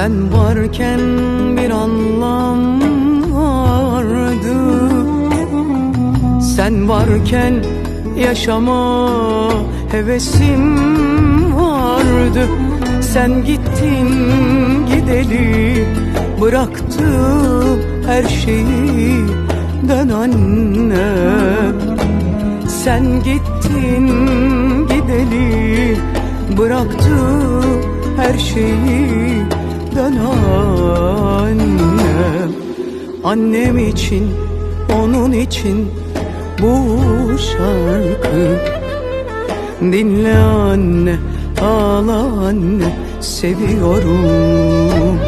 Sen varken bir anlam vardı. Sen varken yaşama hevesim vardı. Sen gittin gideli bıraktım her şeyi dön annem Sen gittin gideli bıraktım her şeyi dön annem Annem için onun için bu şarkı. Dinle anne ağla anne seviyorum.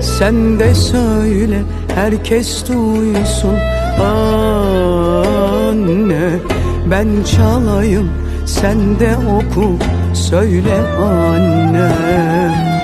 Sen de söyle herkes duysun. Anne Ben çalayım sen de oku. Söyle anne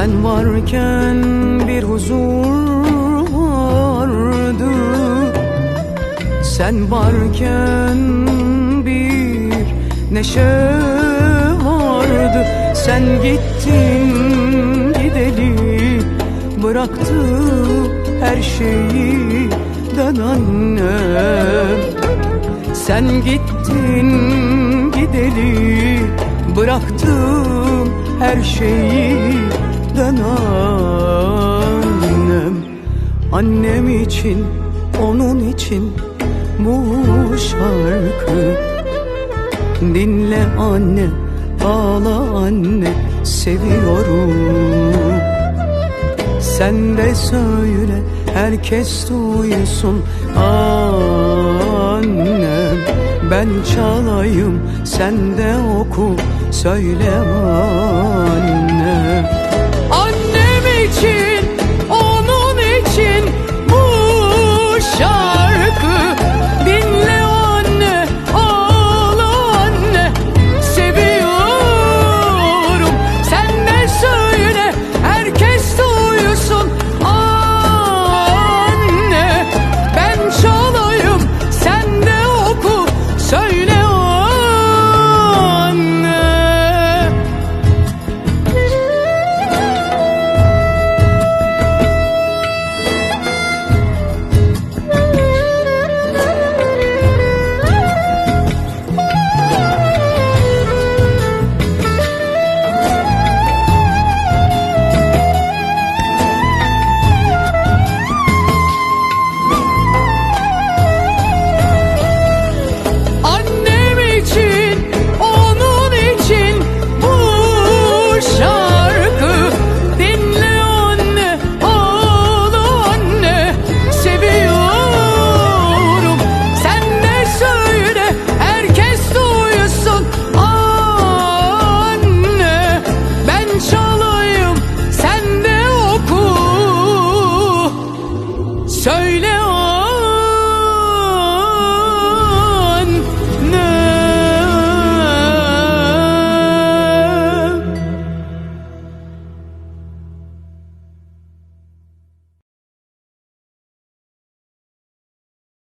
Sen varken bir huzur vardı. Sen varken bir neşe vardı. Sen gittin gideli bıraktı her şeyi dön annem Sen gittin gideli bıraktım her şeyi dön annem? Annem için onun için bu şarkı. Dinle anne ağla anne seviyorum. Sen de söyle herkes duysun. Annem Ben çalayım sen de oku. Söyle annem